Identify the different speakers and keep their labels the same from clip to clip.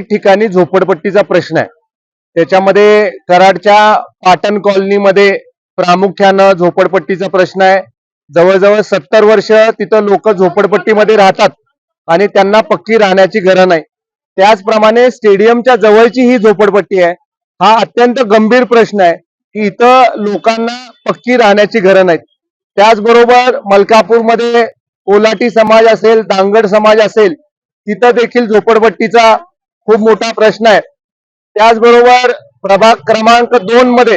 Speaker 1: ठिकाणी झोपडपट्टीचा प्रश्न आहे. त्याच्यामध्ये कराडच्या पाटण कॉलनीमध्ये प्रामुख्यानं झोपडपट्टीचा प्रश्न आहे. जवळजवळ सत्तर वर्ष तिथं लोक झोपडपट्टीमध्ये राहतात आणि त्यांना पक्की राहण्याची गरज नाही. त्याचप्रमाणे स्टेडियमच्या जवळची ही झोपडपट्टी आहे. हा अत्यंत गंभीर प्रश्न आहे की इथं लोकांना पक्की राहण्याची गरज नाही. त्याचबरोबर मलकापूरमध्ये कोलाटी समाज असेल दांगड समाज असेल तिथं देखील झोपडपट्टीचा खूप मोठा प्रश्न आहे. त्याचबरोबर प्रभाग क्रमांक दोन मध्ये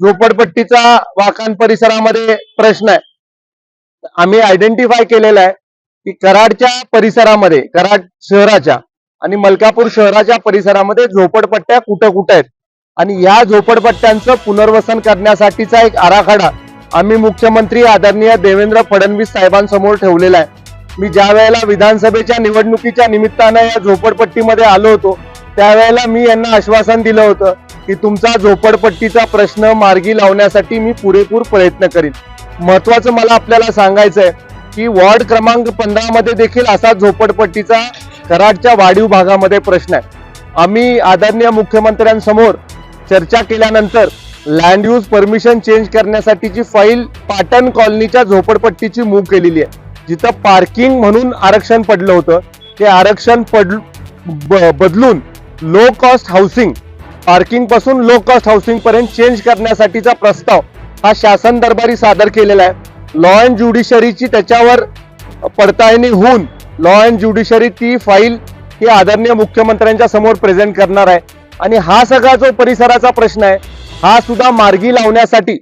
Speaker 1: झोपडपट्टीचा वाकान परिसरामध्ये प्रश्न आहे. आम्ही आयडेंटिफाय केलेला आहे की कराडच्या परिसरामध्ये कराड शहराच्या आणि मलकापूर शहराच्या परिसरामध्ये झोपडपट्ट्या कुठं कुठं आहेत? आणि या झोपडपट्ट्यांचं पुनर्वसन करण्यासाठीचा एक आराखडा आम्ही मुख्यमंत्री आदरणीय देवेंद्र फडणवीस साहेबांसमोर ठेवलेला आहे. मी ज्या वेळेला विधानसभेच्या निवडणुकीच्या निमित्तानं या झोपडपट्टीमध्ये आलो होतो त्यावेळेला मी यांना आश्वासन दिलं होतं की तुमचा झोपडपट्टीचा प्रश्न मार्गी लावण्यासाठी मी पुरेपूर प्रयत्न करीन. महत्वाचं मला आपल्याला सांगायचं आहे की वॉर्ड क्रमांक पंधरा मध्ये देखील असा झोपडपट्टीचा कराडच्या वाढीव भागामध्ये प्रश्न आहे. आम्ही आदरणीय मुख्यमंत्र्यांसमोर चर्चा केल्यानंतर लँड यूज परमिशन चेंज करण्यासाठीची फाईल पाटण कॉलनीच्या झोपडपट्टीची मूव केलेली आहे. जिथं पार्किंग म्हणून आरक्षण पडलं होतं ते आरक्षण पड ब- बदलून लो कॉस्ट हाऊसिंग पार्किंगपासून लो कॉस्ट हाऊसिंग पर्यंत चेंज करण्यासाठीचा प्रस्ताव हा शासन दरबारी सादर केलेला आहे. लॉ अँड ज्युडिशरीची त्याच्यावर पडताळणी होऊन लॉ अँड ज्युडिशरी ती फाईल ही आदरणीय मुख्यमंत्र्यांच्या समोर प्रेझेंट करणार आहे. आणि हा सगळा जो परिसराचा प्रश्न आहे हा सुद्धा मार्गी लावण्यासाठी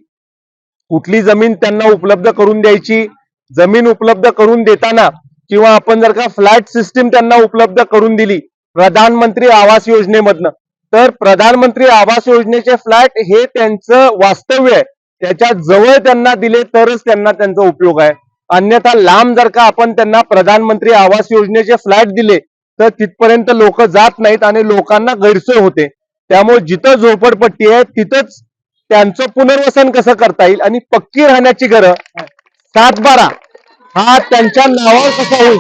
Speaker 1: कुठली जमीन त्यांना उपलब्ध करून द्यायची जमीन उपलब्ध करून देताना किंवा आपण जर का फ्लॅट सिस्टीम त्यांना उपलब्ध करून दिली प्रधानमंत्री आवास योजनेमधनं तर प्रधानमंत्री आवास योजनेचे फ्लॅट हे त्यांचं वास्तव्य आहे. त्याच्याजवळ त्यांना दिले तरच त्यांना त्यांचा उपयोग आहे. अन्यथा लांब जर का आपण त्यांना प्रधानमंत्री आवास योजनेचे फ्लॅट दिले तर तिथपर्यंत लोक जात नाहीत आणि लोकांना गैरसोय होते. त्यामुळे जिथं झोपडपट्टी आहे तिथंच त्यांचं पुनर्वसन कसं करता येईल आणि पक्की राहण्याची गरज सात बारा. हा त्यांच्या नावावर कसा होईल?